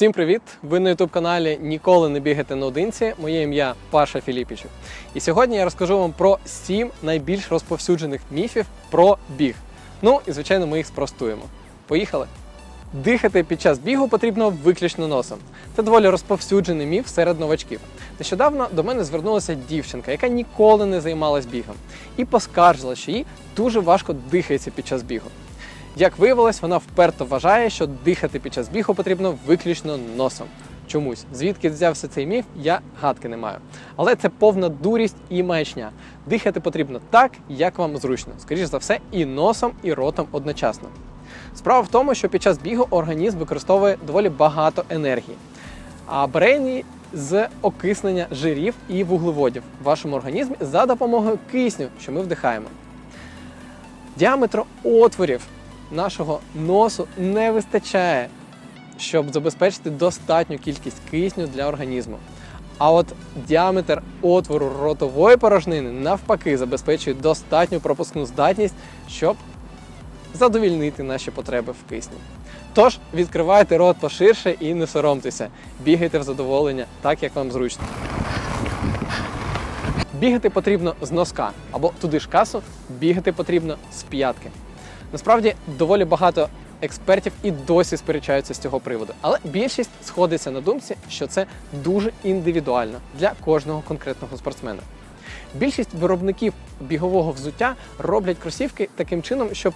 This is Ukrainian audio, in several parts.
Всім привіт! Ви на youtube каналі Ніколи не бігайте наодинці. Моє ім'я Паша Філіпічев. І сьогодні я розкажу вам про 7 найбільш розповсюджених міфів про біг. Ну і звичайно, ми їх спростуємо. Поїхали! Дихати під час бігу потрібно виключно носом. Це доволі розповсюджений міф серед новачків. Нещодавно до мене звернулася дівчинка, яка ніколи не займалась бігом, і поскаржила, що їй дуже важко дихається під час бігу. Як виявилось, вона вперто вважає, що дихати під час бігу потрібно виключно носом. Чомусь, звідки взявся цей міф, я гадки не маю. Але це повна дурість і маячня. Дихати потрібно так, як вам зручно. Скоріше за все, і носом, і ротом одночасно. Справа в тому, що під час бігу організм використовує доволі багато енергії, а бере її з окиснення жирів і вуглеводів в вашому організмі за допомогою кисню, що ми вдихаємо. Діаметру отворів нашого носу не вистачає, щоб забезпечити достатню кількість кисню для організму. А от діаметр отвору ротової порожнини навпаки забезпечує достатню пропускну здатність, щоб задовільнити наші потреби в кисні. Тож відкривайте рот поширше і не соромтеся, бігайте в задоволення так, як вам зручно. Бігати потрібно з носка або туди ж касу, бігати потрібно з п'ятки. Насправді доволі багато експертів і досі сперечаються з цього приводу, але більшість сходиться на думці, що це дуже індивідуально для кожного конкретного спортсмена. Більшість виробників бігового взуття роблять кросівки таким чином, щоб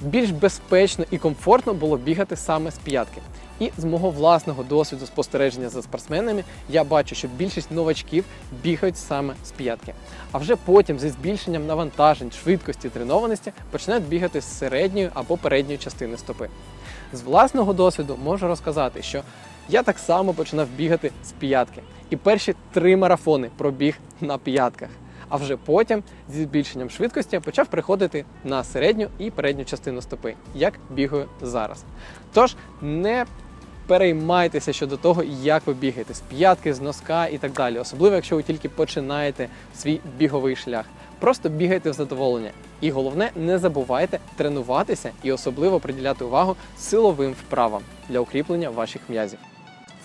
більш безпечно і комфортно було бігати саме з п'ятки. І з мого власного досвіду спостереження за спортсменами я бачу, що більшість новачків бігають саме з п'ятки. А вже потім, зі збільшенням навантажень, швидкості, тренованості, починають бігати з середньої або передньої частини стопи. З власного досвіду можу розказати, що я так само починав бігати з п'ятки. І перші три марафони пробіг на п'ятках. А вже потім, зі збільшенням швидкості, почав приходити на середню і передню частину стопи, як бігаю зараз. Тож не переймайтеся щодо того, як ви бігаєте з п'ятки, з носка і так далі, особливо якщо ви тільки починаєте свій біговий шлях. Просто бігайте в задоволення. І головне, не забувайте тренуватися і особливо приділяти увагу силовим вправам для укріплення ваших м'язів.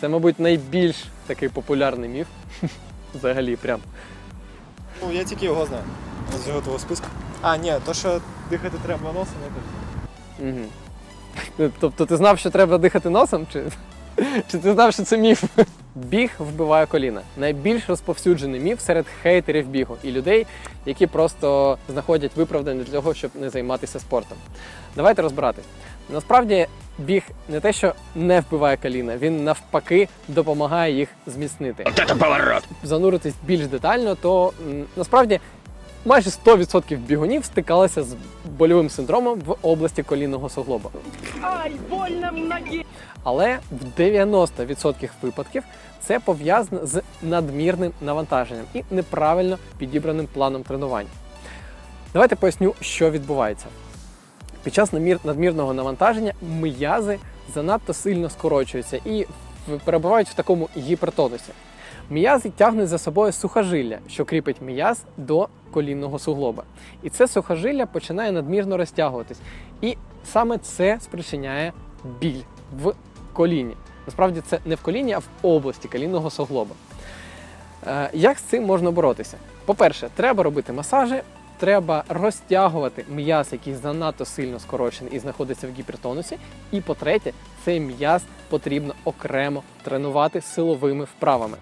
Це, мабуть, найбільш такий популярний міф. Взагалі, прям. Ну, я тільки його знаю. З його того списку. А, ні, то що дихати треба носом, я теж. Угу. Тобто ти знав, що треба дихати носом, чи, чи ти знав, що це міф? Біг вбиває коліна. Найбільш розповсюджений міф серед хейтерів бігу і людей, які просто знаходять виправдання для того, щоб не займатися спортом. Давайте розбиратись. Насправді біг не те, що не вбиває коліна, він навпаки допомагає їх зміцнити. Вот это поворот! Зануритись більш детально, то насправді майже 100% бігунів стикалися з больовим синдромом в області колінного суглоба. Ай, больно в ноге! Але в 90% випадків це пов'язано з надмірним навантаженням і неправильно підібраним планом тренувань. Давайте поясню, що відбувається. Під час надмірного навантаження м'язи занадто сильно скорочуються і перебувають в такому гіпертонусі. М'язи тягнуть за собою сухожилля, що кріпить м'яз до колінного суглоба. І це сухожилля починає надмірно розтягуватись. І саме це спричиняє біль в коліні. Насправді це не в коліні, а в області колінного суглоба. Е, Як з цим можна боротися? По-перше, треба робити масажі, треба розтягувати м'яз, який занадто сильно скорочений і знаходиться в гіпертонусі. І по-третє, цей м'яз потрібно окремо тренувати силовими вправами.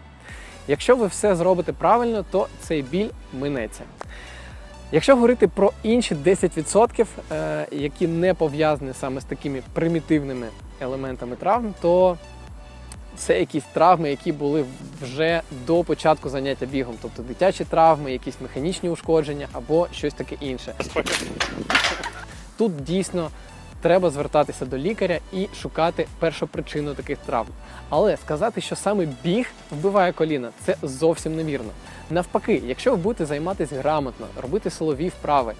Якщо ви все зробите правильно, то цей біль минеться. Якщо говорити про інші 10%, е, які не пов'язані саме з такими примітивними елементами травм, то це якісь травми, які були вже до початку заняття бігом, тобто дитячі травми, якісь механічні ушкодження або щось таке інше. Тут дійсно треба звертатися до лікаря і шукати першопричину таких травм. Але сказати, що саме біг вбиває коліна, це зовсім невірно. Навпаки, якщо ви будете займатися грамотно, робити силові вправи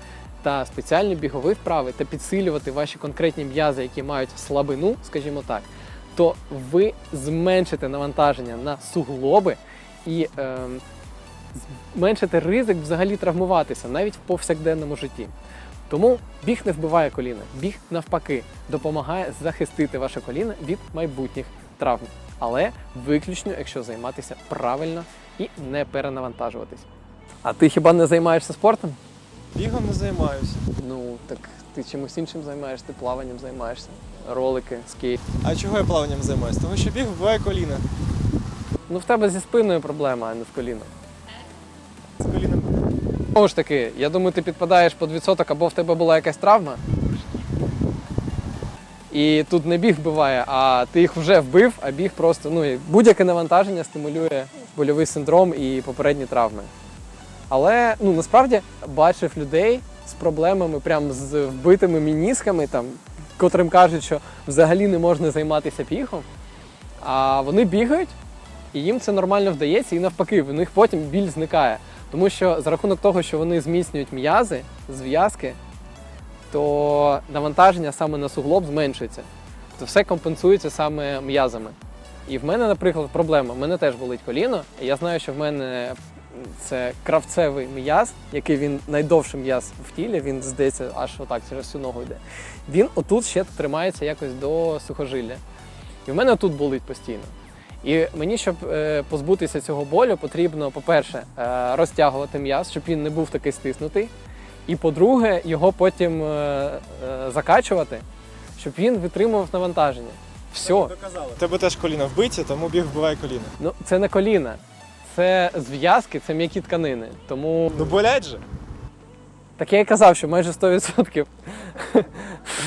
та спеціальні бігові вправи та підсилювати ваші конкретні м'язи, які мають слабину, скажімо так, то ви зменшите навантаження на суглоби і ем, зменшите ризик взагалі травмуватися навіть в повсякденному житті. Тому біг не вбиває коліна, біг навпаки допомагає захистити ваше коліно від майбутніх травм, але виключно, якщо займатися правильно і не перенавантажуватись. А ти хіба не займаєшся спортом? Бігом не займаюся. Ну так ти чимось іншим займаєшся, ти плаванням займаєшся, ролики, скейт. А чого я плаванням займаюся? Тому що біг вбиває коліна. Ну в тебе зі спиною проблема, а не з коліном. З коліном. Знову ж таки, я думаю, ти підпадаєш під відсоток, або в тебе була якась травма. І тут не біг вбиває, а ти їх вже вбив, а біг просто ну, будь-яке навантаження стимулює больовий синдром і попередні травми. Але ну, насправді бачив людей з проблемами, прям з вбитими мінісками, там, котрим кажуть, що взагалі не можна займатися бігом, а вони бігають, і їм це нормально вдається, і навпаки, в них потім біль зникає. Тому що за рахунок того, що вони зміцнюють м'язи, зв'язки, то навантаження саме на суглоб зменшується. То все компенсується саме м'язами. І в мене, наприклад, проблема. В мене теж болить коліно, я знаю, що в мене це кравцевий м'яз, який він найдовший м'яз в тілі, він здається, аж отак через всю ногу йде. Він отут ще тримається якось до сухожилля. І в мене тут болить постійно. І мені, щоб е, позбутися цього болю, потрібно, по-перше, е, розтягувати м'яз, щоб він не був такий стиснутий. І по-друге, його потім е, е, закачувати, щоб він витримував навантаження. Все. Тебе теж коліна вбиті, тому біг вбиває коліна. Ну, це не коліна, це зв'язки, це м'які тканини. Тому Ну болять же. так я і казав, що майже 100%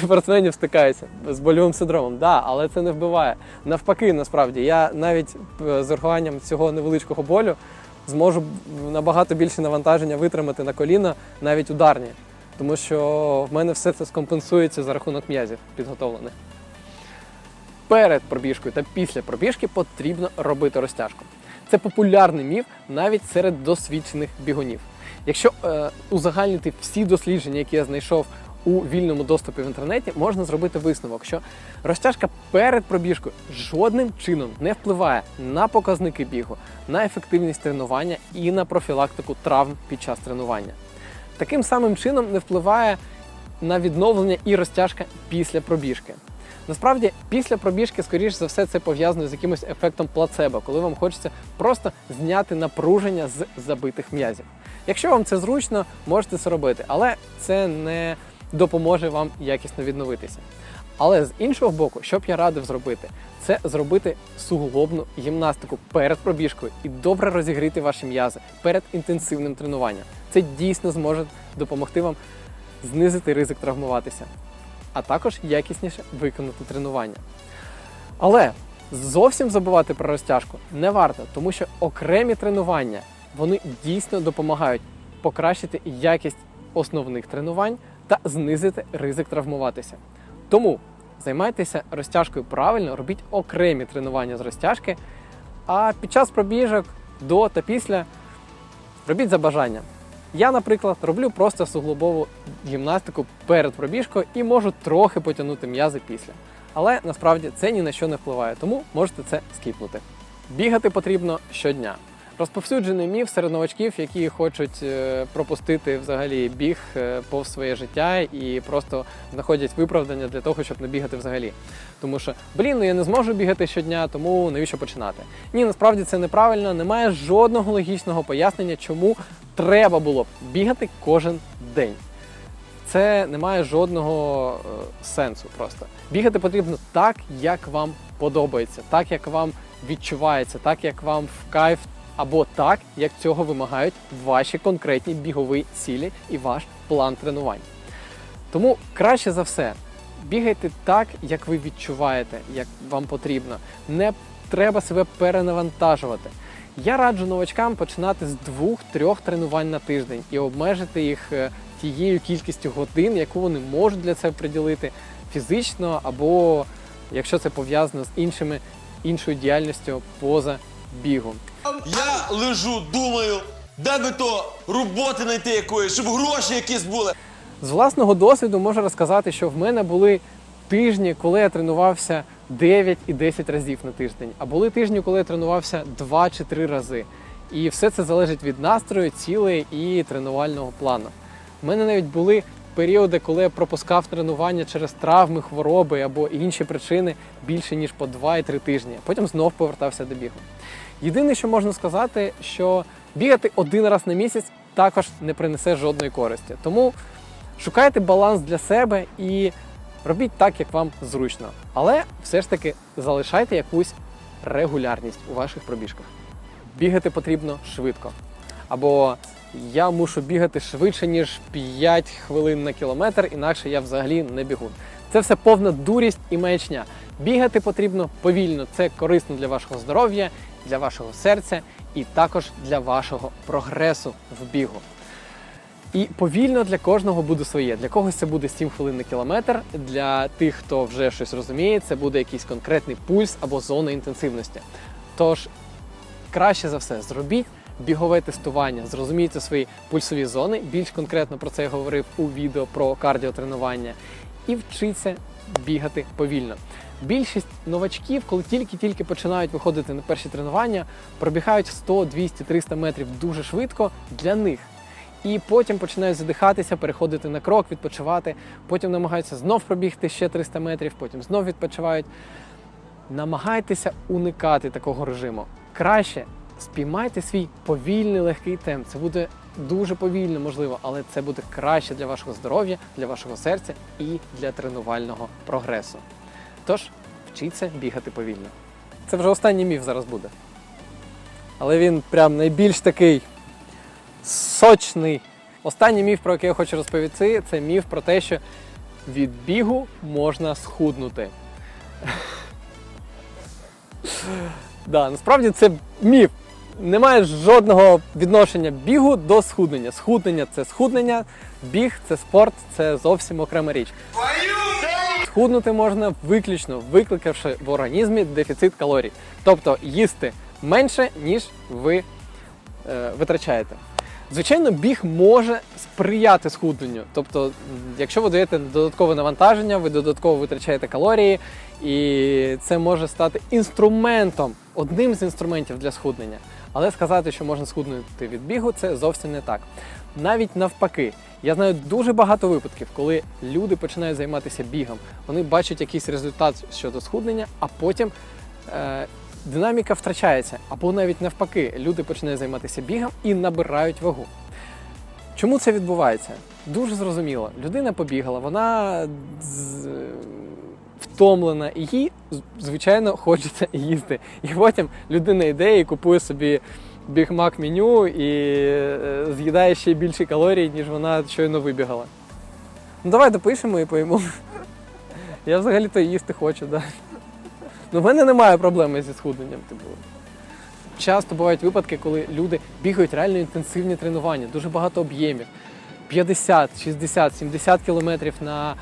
спортсменів стикаються з больовим синдромом. Да, але це не вбиває. Навпаки, насправді, я навіть е, з урахуванням цього невеличкого болю зможу набагато більше навантаження витримати на коліна, навіть ударні. Тому що в мене все це скомпенсується за рахунок м'язів підготовлених. Перед пробіжкою та після пробіжки потрібно робити розтяжку. Це популярний міф навіть серед досвідчених бігунів. Якщо е, узагальнити всі дослідження, які я знайшов у вільному доступі в інтернеті, можна зробити висновок, що розтяжка перед пробіжкою жодним чином не впливає на показники бігу, на ефективність тренування і на профілактику травм під час тренування. Таким самим чином не впливає на відновлення і розтяжка після пробіжки. Насправді, після пробіжки, скоріш за все, це пов'язано з якимось ефектом плацебо, коли вам хочеться просто зняти напруження з забитих м'язів. Якщо вам це зручно, можете це робити, але це не допоможе вам якісно відновитися. Але з іншого боку, що б я радив зробити, це зробити суглобну гімнастику перед пробіжкою і добре розігріти ваші м'язи перед інтенсивним тренуванням. Це дійсно зможе допомогти вам знизити ризик травмуватися, а також якісніше виконати тренування. Але зовсім забувати про розтяжку не варто, тому що окремі тренування вони дійсно допомагають покращити якість основних тренувань та знизити ризик травмуватися. Тому займайтеся розтяжкою правильно, робіть окремі тренування з розтяжки, а під час пробіжок до та після робіть за бажанням. Я, наприклад, роблю просто суглобову гімнастику перед пробіжкою і можу трохи потягнути м'язи після. Але насправді це ні на що не впливає, тому можете це скіпнути. Бігати потрібно щодня. Розповсюджений міф серед новачків, які хочуть е, пропустити взагалі біг е, повз своє життя і просто знаходять виправдання для того, щоб не бігати взагалі. Тому що, блін, ну я не зможу бігати щодня, тому навіщо починати? Ні, насправді це неправильно, немає жодного логічного пояснення, чому треба було б бігати кожен день. Це не має жодного е, сенсу просто. Бігати потрібно так, як вам подобається, так як вам відчувається, так як вам в кайф, або так, як цього вимагають ваші конкретні бігові цілі і ваш план тренувань. Тому краще за все бігайте так, як ви відчуваєте, як вам потрібно. Не треба себе перенавантажувати. Я раджу новачкам починати з двох-трьох тренувань на тиждень і обмежити їх е, тією кількістю годин, яку вони можуть для цього приділити фізично, або якщо це пов'язано з іншими іншою діяльністю поза бігом. Я лежу, думаю, де би то роботи знайти якоїсь, щоб гроші якісь були. З власного досвіду можу розказати, що в мене були тижні, коли я тренувався 9 і 10 разів на тиждень, а були тижні, коли я тренувався 2 чи 3 рази. І все це залежить від настрою, цілей і тренувального плану. У мене навіть були періоди, коли я пропускав тренування через травми, хвороби або інші причини більше ніж по 2-3 тижні. Потім знов повертався до бігу. Єдине, що можна сказати, що бігати один раз на місяць також не принесе жодної користі. Тому шукайте баланс для себе і робіть так, як вам зручно. Але все ж таки залишайте якусь регулярність у ваших пробіжках. Бігати потрібно швидко. Або я мушу бігати швидше, ніж 5 хвилин на кілометр, інакше я взагалі не бігун. Це все повна дурість і маячня. Бігати потрібно повільно. Це корисно для вашого здоров'я, для вашого серця і також для вашого прогресу в бігу. І повільно для кожного буде своє. Для когось це буде 7 хвилин на кілометр. Для тих, хто вже щось розуміє, це буде якийсь конкретний пульс або зона інтенсивності. Тож краще за все зробіть бігове тестування, зрозумійте свої пульсові зони. Більш конкретно про це я говорив у відео про кардіотренування, і вчіться бігати повільно. Більшість новачків, коли тільки-тільки починають виходити на перші тренування, пробігають 100, 200, 300 метрів дуже швидко для них. І потім починають задихатися, переходити на крок, відпочивати. Потім намагаються знов пробігти ще 300 метрів, потім знов відпочивають. Намагайтеся уникати такого режиму. Краще спіймайте свій повільний легкий темп. Це буде дуже повільно, можливо, але це буде краще для вашого здоров'я, для вашого серця і для тренувального прогресу. Тож, вчіться бігати повільно. Це вже останній міф зараз буде. Але він прям найбільш такий сочний. Останній міф, про який я хочу розповісти, це міф про те, що від бігу можна схуднути. Да, насправді це міф. Немає жодного відношення бігу до схуднення. Схуднення це схуднення, біг це спорт, це зовсім окрема річ. Схуднути можна виключно викликавши в організмі дефіцит калорій. Тобто їсти менше, ніж ви е, витрачаєте. Звичайно, біг може сприяти схудненню. Тобто, якщо ви даєте додаткове навантаження, ви додатково витрачаєте калорії, і це може стати інструментом, одним з інструментів для схуднення. Але сказати, що можна схуднути від бігу, це зовсім не так. Навіть навпаки, я знаю дуже багато випадків, коли люди починають займатися бігом, вони бачать якийсь результат щодо схуднення, а потім е, динаміка втрачається. Або навіть навпаки, люди починають займатися бігом і набирають вагу. Чому це відбувається? Дуже зрозуміло. Людина побігала, вона втомлена, і їй, звичайно, хочеться їсти. І потім людина йде і купує собі бігмак меню і е, з'їдає ще більше калорій, ніж вона щойно вибігала. Ну давай допишемо і поїмо. Я взагалі-то їсти хочу, да. Ну, в мене немає проблеми зі схудненням. Типу. Часто бувають випадки, коли люди бігають реально інтенсивні тренування, дуже багато об'ємів. 50, 60, 70 кілометрів на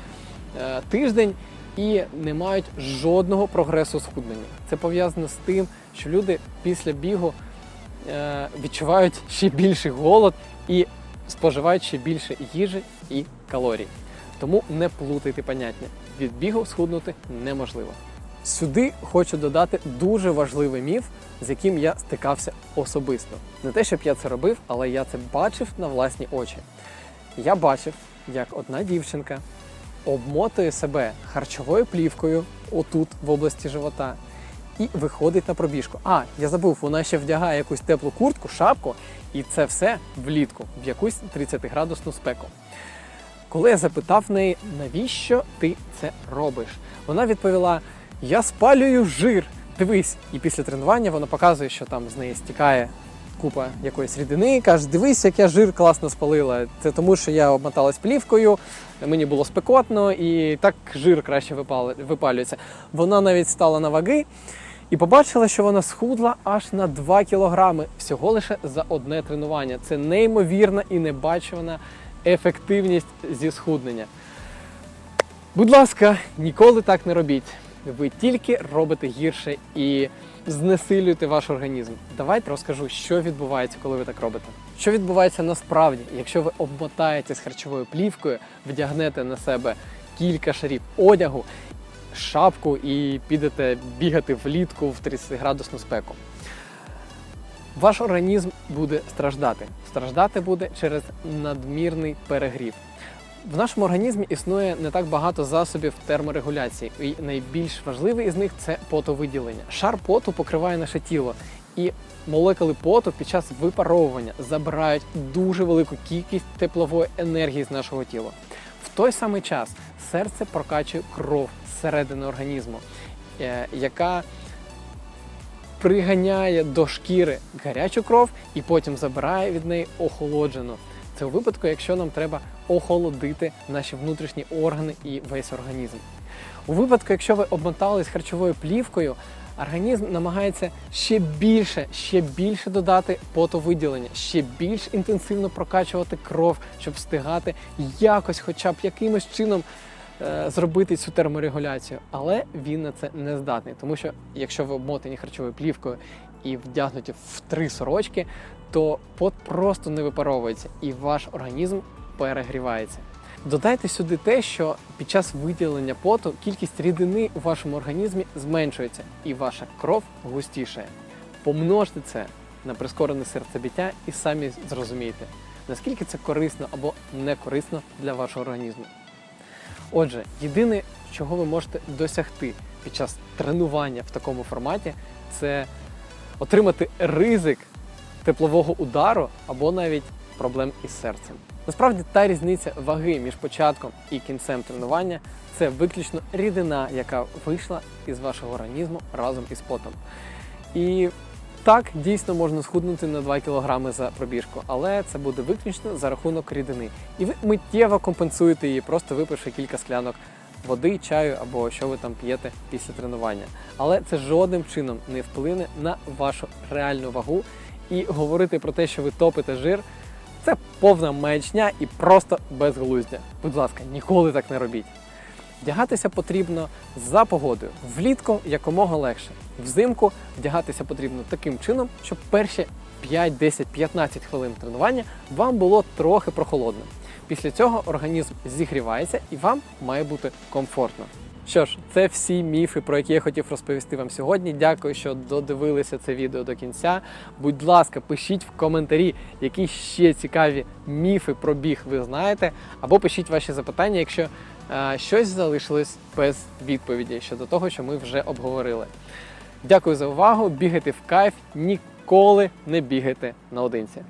е, тиждень і не мають жодного прогресу в схудненні. Це пов'язано з тим, що люди після бігу е, відчувають ще більший голод і споживають ще більше їжі і калорій. Тому не плутайте поняття. Від бігу схуднути неможливо. Сюди хочу додати дуже важливий міф, з яким я стикався особисто. Не те, щоб я це робив, але я це бачив на власні очі. Я бачив, як одна дівчинка обмотує себе харчовою плівкою отут, в області живота, і виходить на пробіжку. А, я забув, вона ще вдягає якусь теплу куртку, шапку, і це все влітку, в якусь 30-градусну спеку. Коли я запитав неї, навіщо ти це робиш, вона відповіла: Я спалюю жир. Дивись. І після тренування вона показує, що там з неї стікає купа якоїсь рідини. Каже, дивись, як я жир класно спалила. Це тому, що я обмоталась плівкою, мені було спекотно, і так жир краще випалюється. Вона навіть стала на ваги. І побачила, що вона схудла аж на 2 кілограми всього лише за одне тренування. Це неймовірна і небачувана ефективність зі схуднення. Будь ласка, ніколи так не робіть. Ви тільки робите гірше і знесилюєте ваш організм. Давайте розкажу, що відбувається, коли ви так робите. Що відбувається насправді, якщо ви обмотаєтесь харчовою плівкою, вдягнете на себе кілька шарів одягу, шапку і підете бігати влітку в 30-градусну спеку. Ваш організм буде страждати. Страждати буде через надмірний перегрів. В нашому організмі існує не так багато засобів терморегуляції, і найбільш важливий із них це потовиділення. Шар поту покриває наше тіло, і молекули поту під час випаровування забирають дуже велику кількість теплової енергії з нашого тіла. В той самий час серце прокачує кров зсередини організму, е, яка приганяє до шкіри гарячу кров і потім забирає від неї охолоджену. Це у випадку, якщо нам треба охолодити наші внутрішні органи і весь організм. У випадку, якщо ви обмотались харчовою плівкою, організм намагається ще більше, ще більше додати потовиділення, ще більш інтенсивно прокачувати кров, щоб встигати якось, хоча б якимось чином е, зробити цю терморегуляцію. Але він на це не здатний, тому що якщо ви обмотані харчовою плівкою і вдягнуті в три сорочки, то пот просто не випаровується і ваш організм перегрівається. Додайте сюди те, що під час виділення поту кількість рідини у вашому організмі зменшується і ваша кров густішає. Помножте це на прискорене серцебиття і самі зрозумієте, наскільки це корисно або не корисно для вашого організму. Отже, єдине, чого ви можете досягти під час тренування в такому форматі, це отримати ризик теплового удару або навіть проблем із серцем. Насправді та різниця ваги між початком і кінцем тренування це виключно рідина, яка вийшла із вашого організму разом із потом. І так дійсно можна схуднути на 2 кг за пробіжку, але це буде виключно за рахунок рідини. І ви миттєво компенсуєте її, просто випивши кілька склянок води, чаю або що ви там п'єте після тренування. Але це жодним чином не вплине на вашу реальну вагу. І говорити про те, що ви топите жир, це повна маячня і просто безглуздя. Будь ласка, ніколи так не робіть. Вдягатися потрібно за погодою. Влітку якомога легше. Взимку вдягатися потрібно таким чином, щоб перші 5, 10, 15 хвилин тренування вам було трохи прохолодно. Після цього організм зігрівається і вам має бути комфортно. Що ж, це всі міфи, про які я хотів розповісти вам сьогодні. Дякую, що додивилися це відео до кінця. Будь ласка, пишіть в коментарі, які ще цікаві міфи про біг ви знаєте, або пишіть ваші запитання, якщо е, щось залишилось без відповіді щодо того, що ми вже обговорили. Дякую за увагу. Бігайте в кайф, ніколи не бігайте наодинці.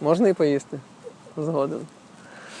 Можна і поїсти. Згоден.